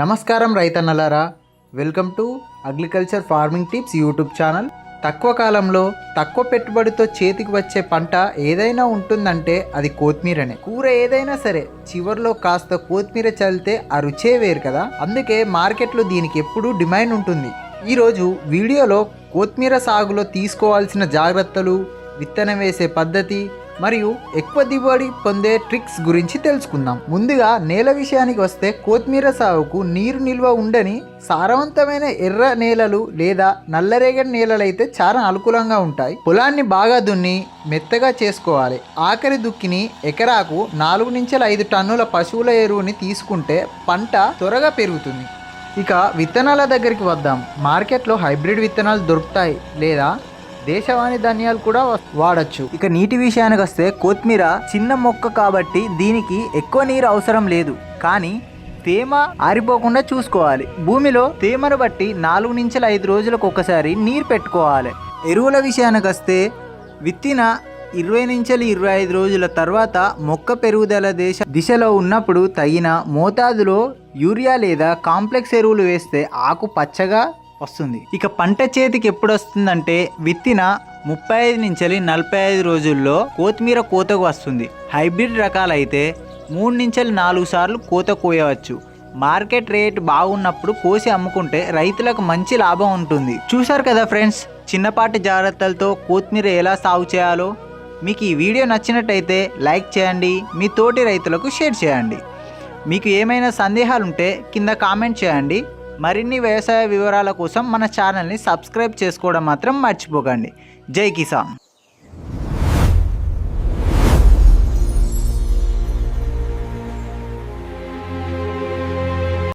నమస్కారం రైతన్నలారా. Welcome to agriculture farming tips YouTube channel తక్కువ కాలంలో తక్కువ పెట్టుబడితో చేతికి వచ్చే పంట ఏదైనా ఉంటుందంటే అది కొత్తిమీరనే. కూర ఏదైనా సరే చివర్లో కాస్త కొత్తిమీర చల్లితే ఆ రుచే వేరు కదా. అందుకే మార్కెట్లో దీనికి ఎప్పుడూ డిమాండ్ ఉంటుంది. ఈరోజు వీడియోలో కొత్తిమీర సాగులో తీసుకోవాల్సిన జాగ్రత్తలు విత్తనం వేసే పద్ధతి మరియు ఎక్కువ దిగుబడి పొందే ట్రిక్స్ గురించి తెలుసుకుందాం. ముందుగా నేల విషయానికి వస్తే కొత్తిమీర సాగుకు నీరు నిల్వ ఉండని సారవంతమైన ఎర్ర నేలలు లేదా నల్లరేగడి నేలలు అయితే చాలా అనుకూలంగా ఉంటాయి. పొలాన్ని బాగా దున్ని మెత్తగా చేసుకోవాలి. ఆఖరి దుక్కిని ఎకరాకు నాలుగు నుంచి ఐదు టన్నుల పశువుల ఎరువుని తీసుకుంటే పంట త్వరగా పెరుగుతుంది. ఇక విత్తనాల దగ్గరికి వద్దాం. మార్కెట్లో హైబ్రిడ్ విత్తనాలు దొరుకుతాయి లేదా దేశవాణి ధాన్యాలు కూడా వాడచ్చు. ఇక నీటి విషయానికి వస్తే కొత్తిమీర చిన్న మొక్క కాబట్టి దీనికి ఎక్కువ నీరు అవసరం లేదు. కానీ తేమ ఆరిపోకుండా చూసుకోవాలి. భూమిలో తేమను బట్టి నాలుగు నుంచి ఐదు రోజులకు ఒకసారి నీరు పెట్టుకోవాలి. ఎరువుల విషయానికి వస్తే విత్తిన ఇరవై నుంచి ఇరవై ఐదు రోజుల తర్వాత మొక్క పెరుగుదల దేశ దిశలో ఉన్నప్పుడు తగిన మోతాదులో యూరియా లేదా కాంప్లెక్స్ ఎరువులు వేస్తే ఆకు పచ్చగా వస్తుంది. ఇక పంట చేతికి ఎప్పుడు వస్తుందంటే విత్తిన ముప్పై ఐదు నుంచి నలభై ఐదు రోజుల్లో కొత్తిమీర కోతకు వస్తుంది. హైబ్రిడ్ రకాలైతే మూడు నుంచి నాలుగు సార్లు కోత కోయవచ్చు. మార్కెట్ రేట్ బాగున్నప్పుడు కోసి అమ్ముకుంటే రైతులకు మంచి లాభం ఉంటుంది. చూశారు కదా ఫ్రెండ్స్ చిన్నపాటి జాగ్రత్తలతో కొత్తిమీర ఎలా సాగు చేయాలో? మీకు ఈ వీడియో నచ్చినట్టయితే లైక్ చేయండి మీ తోటి రైతులకు షేర్ చేయండి. మీకు ఏమైనా సందేహాలు ఉంటే కింద కామెంట్ చేయండి. మరిన్ని వ్యవసాయ వివరాల కోసం మన ఛానల్ని సబ్స్క్రైబ్ చేసుకోవడం మాత్రం మర్చిపోకండి. జై కిసాన్.